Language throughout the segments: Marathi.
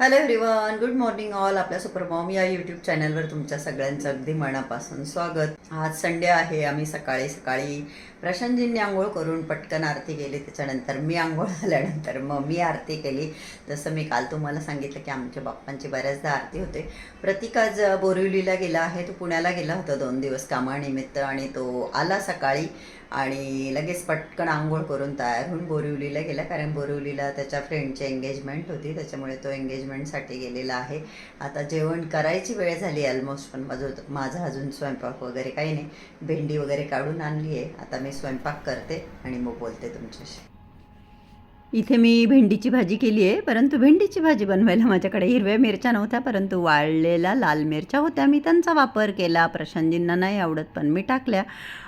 Hello everyone good morning all आपल्या सुपरमॉम या यूट्यूब चॅनलवर तुमच्या सगळ्यांचं अगदी मनापासून स्वागत. आज संडे आहे आम्ही सकाळी सकाळी प्रशांतजींनी आंघोळ करून पटकन आरती केली. त्याच्यानंतर मी आंघोळ झाल्यानंतर मग मी आरती केली. जसं मी काल तुम्हाला सांगितलं की आमच्या बाप्पांची बऱ्याचदा आरती होते. प्रतीक आज बोरिवलीला गेला आहे. तो पुण्याला गेला होता दोन दिवस कामानिमित्त आणि तो आला सकाळी. आणि लगेच पटकन आंघोळ करून तयार होऊन बोरिवलीला गेला. कारण बोरिवलीला त्याच्या फ्रेंडची एंगेजमेंट होती. त्याच्यामुळे तो एंगेजमेंटसाठी गेलेला आहे. आता जेवण करायची वेळ झाली ऑलमोस्ट पण माझं माझा अजून स्वयंपाक वगैरे काही नाही. भेंडी वगैरे काढून आणली आहे. आता मी स्वयंपाक करते आणि मग बोलते तुमच्याशी. इथे मी भेंडीची भाजी केली आहे परंतु भेंडीची भाजी बनवायला माझ्याकडे हिरव्या मिरच्या नव्हत्या परंतु वाळलेल्या लाल मिरच्या होत्या. मी त्यांचा वापर केला प्रशांतजींना नाही आवडत पण मी टाकल्या.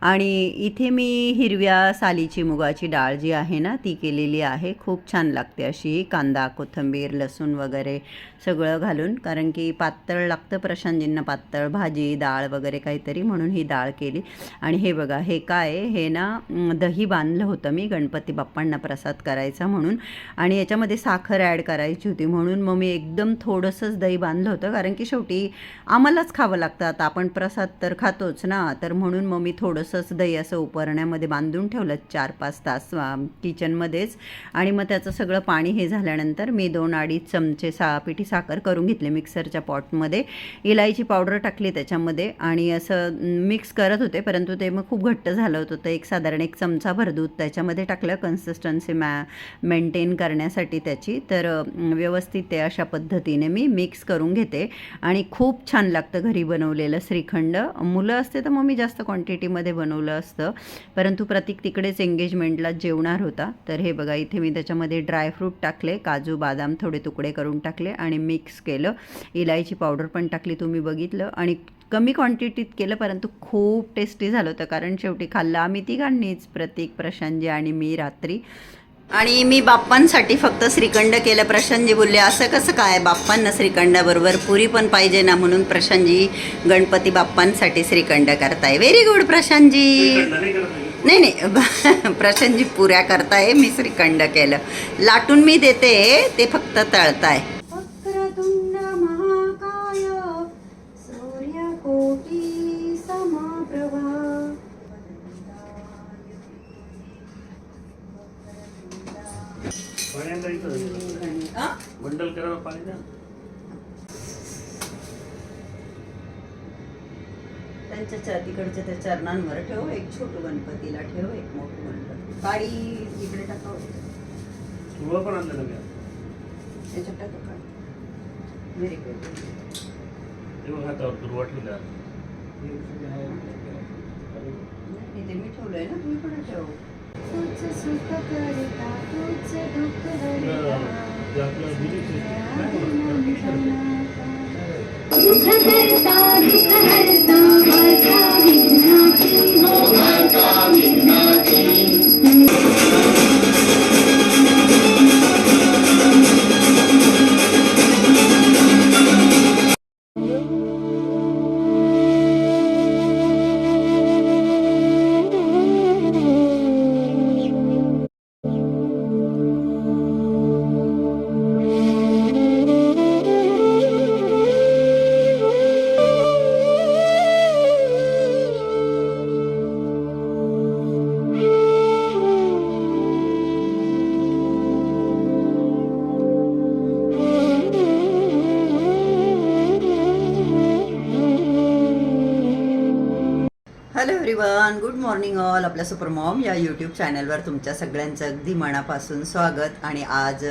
आणि इथे मी हिरव्या सालीची मुगाची डाळ जी आहे ना ती केलेली आहे. खूप छान लागते अशी कांदा कोथिंबीर लसूण वगैरे सगळं घालून. कारण की पातळ लागतं प्रशांतजींना पातळ भाजी डाळ वगैरे काहीतरी म्हणून ही डाळ केली. आणि हे बघा हे काय आहे? हे ना दही बांधलं होतं मी गणपती बाप्पांना प्रसाद करायचा म्हणून. आणि याच्यामध्ये साखर ॲड करायची होती म्हणून मग मी एकदम थोडंसंच दही बांधलं होतं. कारण की शेवटी आम्हालाच खावं लागतं. आता आपण प्रसाद तर खातोच ना. तर म्हणून मग मी थोडंसंच दही असं उपरण्यामध्ये बांधून ठेवलं. चार पाच तास किचनमध्येच आणि मग त्याचं सगळं पाणी हे झाल्यानंतर मी दोन अडीच चमचे सा पिठी साखर करून घेतले मिक्सरच्या पॉटमध्ये. इलायची पावडर टाकली त्याच्यामध्ये. आणि असं मिक्स करत होते. परंतु ते मग खूप घट्ट झालं होतं. तर एक साधारण एक चमचा भर दूध त्याच्यामध्ये टाकलं. कन्सिस्टन्सी मॅ मेंटेन करण्यासाठी त्याची. तर व्यवस्थित ते अशा पद्धतीने मी मिक्स करून घेते. आणि खूप छान लागतं घरी बनवलेलं श्रीखंड. मुलं असते तर मग मी जास्त क्वांटिटीमध्ये बनवलं असतं. परंतु प्रतीक तिकडेच एंगेजमेंटला जेवणार होता. तर हे बघा इथे मी त्याच्यामध्ये ड्रायफ्रूट टाकले काजू बदाम थोडे तुकडे करून टाकले आणि मिक्स केलं. इलायची पावडर पण टाकली तुम्ही बघितलं. आणि कमी क्वांटिटीत केलं परंतु खूप टेस्टी झालं होतं. कारण शेवटी खाल्लं आम्ही तिघांनीच प्रतीक प्रशांतजी आणि मी रात्री. आणि मी बाप्पांसाठी फक्त श्रीखंड केलं. प्रशांतजी बोलले असं कसं काय? बाप्पांना श्रीखंडाबरोबर पुरी पण पाहिजे ना म्हणून प्रशांतजी गणपती बाप्पांसाठी श्रीखंड करताय. Very good Prashantji. नाही नाही. प्रशांतजी पुऱ्या करताय मी श्रीखंड केलं. लाटून मी देते ते फक्त तळताय. आ? बंडल करायला पाणी द्या. त्यांच्या तिकडच्या त्या चरणांवर ठेव एक छोटं गणपतीला ठेव एक मोठं गणपती. काडी इकडे टाकाव. तुला पण आणलं का? त्याच्यात टाका काडी व्हेरी गुड ते बघ हातावर दुर्वा ठेवला मी ठेवलंय ना तुम्ही पण ठेव? तुझ सुख करता तुझ दुःख हरता ते आपलं दिलीप काय म्हणतात? सुख करता दुःख हरता एव्हरीवन गुड मॉर्निंग ऑल आपल्या सुपरमॉम या यूट्यूब चॅनलवर तुमच्या सगळ्यांचं अगदी मनापासून स्वागत. आणि आज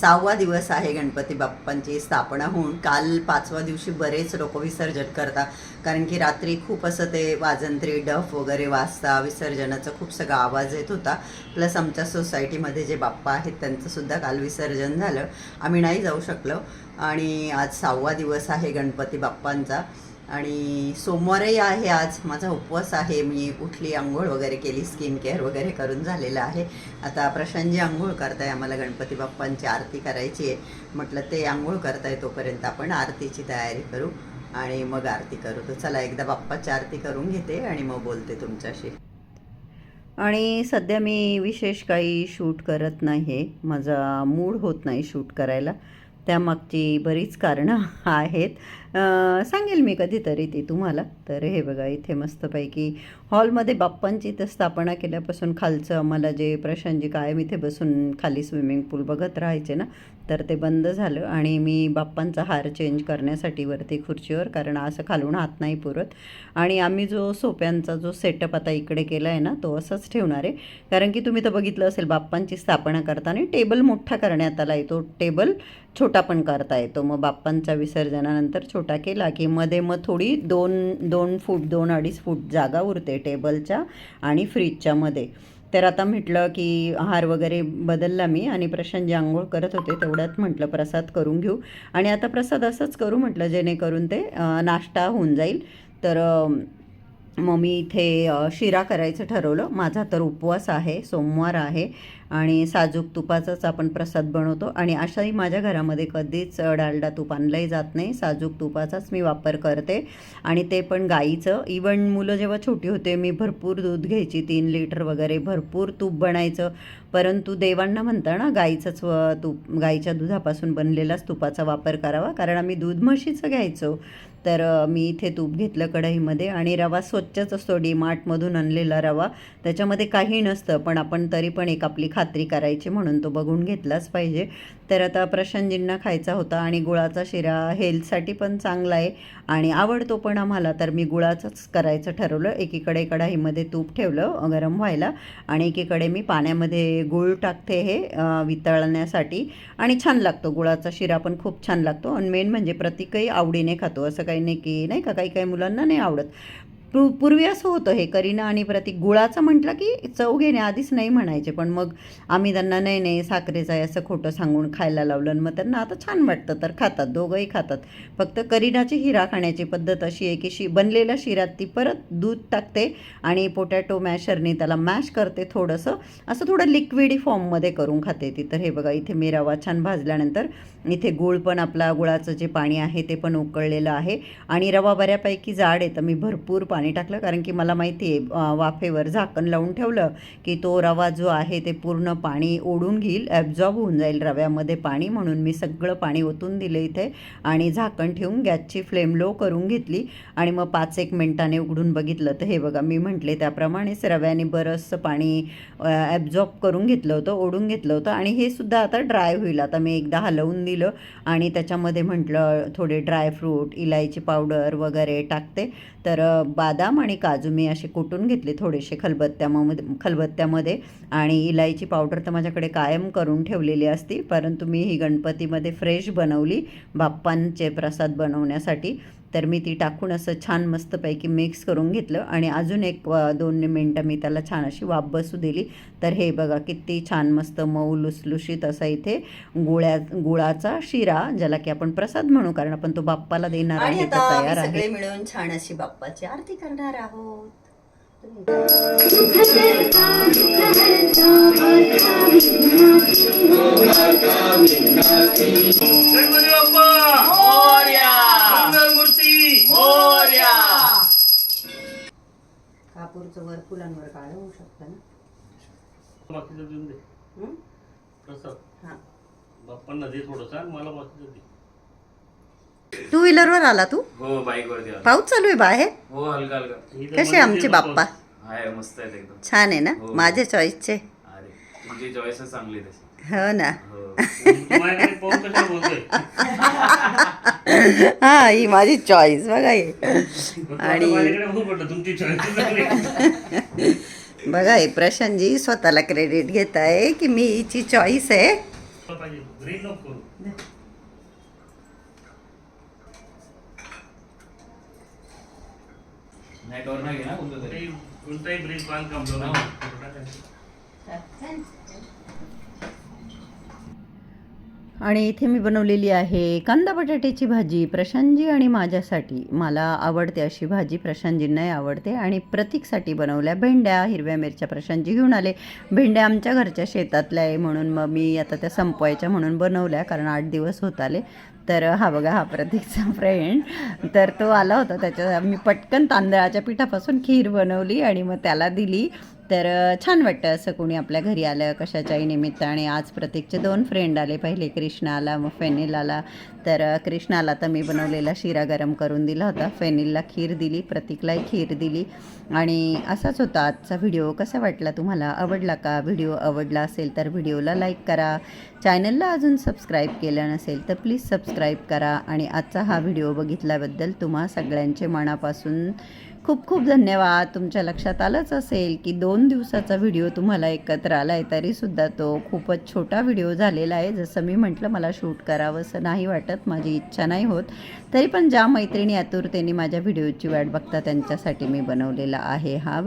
सहावा दिवस आहे गणपती बाप्पांची स्थापना होऊन. काल पाचवा दिवशी बरेच लोक विसर्जन करतात. कारण की रात्री खूप असं ते वाजंत्री डफ वगैरे वाजता विसर्जनाचा खूप सगळा आवाज येत होता. प्लस आमच्या सोसायटीमध्ये जे बाप्पा आहेत त्यांचंसुद्धा काल विसर्जन झालं. आम्ही नाही जाऊ शकलो. आणि आज सहावा दिवस आहे गणपती बाप्पांचा. आणि सोमवारही आहे आज. माझा उपवास आहे. मी उठली आंघोळ वगैरे केली स्किन केअर वगैरे करून झालेलं आहे. आता प्रशांतजी आंघोळ करताय. आम्हाला गणपती बाप्पांची आरती करायची आहे. म्हटलं ते आंघोळ करताय तोपर्यंत आपण आरतीची तयारी करू आणि मग आरती करू. तर चला एकदा बाप्पाची आरती करून घेते आणि मग बोलते तुमच्याशी. आणि सध्या मी विशेष काही शूट करत नाही माझा मूड होत नाही शूट करायला. त्यामागची बरीच कारणं आहेत. सांगेल मी कधीतरी ती तुम्हाला. तर हे बघा इथे मस्तपैकी हॉलमध्ये बाप्पांची इथं स्थापना केल्यापासून खालचं आम्हाला जे प्रशांतजी कायम इथे बसून खाली स्विमिंग पूल बघत राहायचे ना तर ते बंद झालं आणि मी बाप्पांचा हार चेंज करण्यासाठी वरती खुर्चीवर कारण असं खालून हात नाही पुरत. आणि आम्ही जो सोप्यांचा जो सेटअप आता इकडे केला आहे ना तो असंच ठेवणार आहे. कारण की तुम्ही तर बघितलं असेल बाप्पांची स्थापना करताना टेबल मोठा करण्यात आला आहे तो टेबल छोटा पण करता येतो. मग बाप्पांच्या विसर्जनानंतर छोटा केला की मध्ये मग थोडी दोन दोन फूट दोन अडीच फूट जागा उरते टेबलच्या आणि फ्रीजच्या मध्ये. तर आता म्हटलं की हार वगैरे बदलला मी आणि प्रशांत जे आंघोळ करत होते तेवढ्यात म्हटलं प्रसाद करून घेऊ. आणि आता प्रसाद असंच करू म्हटलं जेणेकरून ते नाश्ता होऊन जाईल. तर मग मी इथे शिरा करायचं ठरवलं. माझा तर उपवास आहे सोमवार आहे. आणि साजूक तुपाचाच आपण प्रसाद बनवतो. आणि अशाही माझ्या घरामध्ये कधीच डालडा तूप आणलंही जात नाही. साजूक तुपाचाच मी वापर करते. आणि ते पण गाईचं. इवन मुलं जेव्हा छोटी होते मी भरपूर दूध घ्यायची तीन लिटर वगैरे भरपूर तूप बनायचं. परंतु देवांना म्हणता ना गाईचंच व तूप गाईच्या दुधापासून बनलेलाच तुपाचा वापर करावा. कारण आम्ही दूध म्हशीचं घ्यायचो. तर मी इथे तूप घेतलं कढईमध्ये आणि रवा स्वच्छच असतो. डीमार्टमधून आणलेला रवा. त्याच्यामध्ये काही नसतं. पण आपण तरी पण एक आपली खा खात्री करायची म्हणून तो बघून घेतलाच पाहिजे. तर आता प्रशांतजींना खायचा होता आणि गुळाचा शिरा हेल्थसाठी पण चांगला आहे आणि आवडतो पण आम्हाला. तर मी गुळाचंच करायचं ठरवलं. एकीकडे कढाईमध्ये तूप ठेवलं गरम व्हायला आणि एकीकडे मी पाण्यामध्ये गुळ टाकते हे वितळण्यासाठी. आणि छान लागतो. गुळाचा शिरा पण खूप छान लागतो. आणि मेन म्हणजे प्रत्येकही आवडीने खातो. असं काही नाही की नाही का? काही काही मुलांना नाही आवडत. पू पूर्वी असं होतं हे करीना आणि प्रतीक गुळाचं म्हटलं की चव घेण्याआधीच नाही म्हणायचे पण मग आम्ही त्यांना नाही नाही साखरेचं आहे असं खोटं सांगून खायला लावलं आणि मग त्यांना आता छान वाटतं तर खातात दोघंही खातात. फक्त करीनाची हिरा खाण्याची पद्धत अशी आहे की शि बनलेल्या शिरात ती परत दूध टाकते आणि पोटॅटो मॅशरने त्याला मॅश करते थोडंसं असं थोडं लिक्विडी फॉर्ममध्ये करून खाते ती. तर हे बघा इथे मेरावा छान भाजल्यानंतर इथे गुळ पण आपला गुळाचं जे पाणी आहे ते पण उकळलेलं आहे. आणि रवा बऱ्यापैकी जाड आहे तर मी भरपूर पाणी टाकलं कारण की मला माहिती आहे वाफेवर झाकण लावून ठेवलं की तो रवा जो आहे ते पूर्ण पाणी ओढून घेईल ॲब्झॉर्ब होऊन जाईल रव्यामध्ये पाणी म्हणून. मी सगळं पाणी ओतून दिलं इथे आणि झाकण ठेवून गॅसची फ्लेम लो करून घेतली आणि मग पाच एक मिनटाने उघडून बघितलं. तर हे बघा मी म्हटले त्याप्रमाणेच रव्याने बरंचसं पाणी ॲब्झॉर्ब करून घेतलं होतं ओढून घेतलं होतं आणि हे सुद्धा आता ड्राय होईल. आता मी एकदा हलवून दिलं आणि त्याच्यामध्ये म्हटलं थोडे ड्रायफ्रूट इलायची पावडर वगैरे टाकते. तर बदाम आणि काजू मी असे कुटून घेतले थोडेसे खलबत्त्यामध्ये खलबत्त्यामध्ये. आणि इलायची पावडर तर माझ्याकडे कायम करून ठेवलेली असती परंतु मी ही गणपतीमध्ये फ्रेश बनवली बाप्पांचे प्रसाद बनवण्यासाठी. तर मी ती टाकून असं छान मस्तपैकी मिक्स करून घेतलं आणि अजून एक दोन मिनटं मी त्याला छान अशी वाफ बसू दिली. तर हे बघा किती छान मस्त मऊ लुसलुशीत असा इथे गुळ्या गुळाचा शिरा ज्याला की आपण प्रसाद म्हणू कारण आपण तो बाप्पाला देणार आहे तयार आहे. मिळून छान अशी बाप्पाची आरती करणार आहोत. मंगलमूर्ती कापूरचं वर फुलांवर काळं होऊ शकतं ना? बाकीचं देऊन दे. हं? प्रसाद. हां. बाप्पांना दे थोडंसं आणि मला बाकीचं दे. टू व्हीलरवर आला तू? हो बाईक वरती आलो. पाऊस चालू आहे बाहेर? हो हलका हलका. कसे मध्ये आमचे बाप्पा? हाय मस्त आहेत एकदम. छान आहे ना? हो. माझे चॉईसचे अरे तुमची चॉईसच चांगली आहे तशी हो ना. हो. कशाला बोलतोय हा ही माझी चॉईस बघा हे. आणि- बघू पडलं तुमची चॉईस चांगली बघा हे प्रशांतजी स्वतःला क्रेडिट घेत आहे की मी हिची चॉईस आहे? पाहिजे ग्रीन नको करू नाही डोर नाही घे ना कोणतं तरी काही कोणताही ब्रिज बांधकाम करू हो. आणि इथे मी बनवलेली आहे कांदा बटाट्याची भाजी. प्रशांतजी आणि माझ्यासाठी. मला आवडते अशी भाजी. प्रशांतजींनाही आवडते. आणि प्रतीकसाठी बनवल्या भेंड्या. हिरव्या मिरच्या प्रशांतजी घेऊन आले. भेंड्या आमच्या घरच्या शेतातल्या आहे म्हणून मग मी आता त्या संपवायच्या म्हणून बनवल्या कारण आठ दिवस होत आले. तर हा बघा हा प्रतीकचा फ्रेंड तर तो आला होता. त्याच्या मी पटकन तांदळाच्या पिठापासून खीर बनवली आणि मग त्याला दिली. तर छान वाटतं असं कोणी आपल्या घरी आलं कशाच्याही निमित्ताने. आज प्रतीकचे दोन फ्रेंड आले. पहिले कृष्णा आला मग फेनिल आला. तर कृष्णाला तर मी बनवलेला शिरा गरम करून दिला होता. फेनिलला खीर दिली प्रतीकलाही खीर दिली. आणि असाच होता आजचा व्हिडिओ कसा वाटला तुम्हाला? आवडला का? व्हिडिओ आवडला असेल तर व्हिडिओला लाईक करा. चॅनलला अजून सबस्क्राईब केलं नसेल तर प्लीज सबस्क्राईब करा. आणि आजचा हा व्हिडिओ बघितल्याबद्दल तुम्हा सगळ्यांचे मनापासून खूप खूप धन्यवाद. तुमच्या लक्षात आलंच असेल की दोन दिवसाचा व्हिडिओ तुम्हाला एकत्र आला आहे तरीसुद्धा तो खूपच छोटा व्हिडिओ झालेला आहे. जसं मी म्हटलं मला शूट करावं असं नाही वाटत माझी इच्छा नाही होत. तरी पण ज्या मैत्रिणी आतुरतेने माझ्या व्हिडिओची वाट बघता त्यांच्यासाठी मी बनवलेला आहे हा.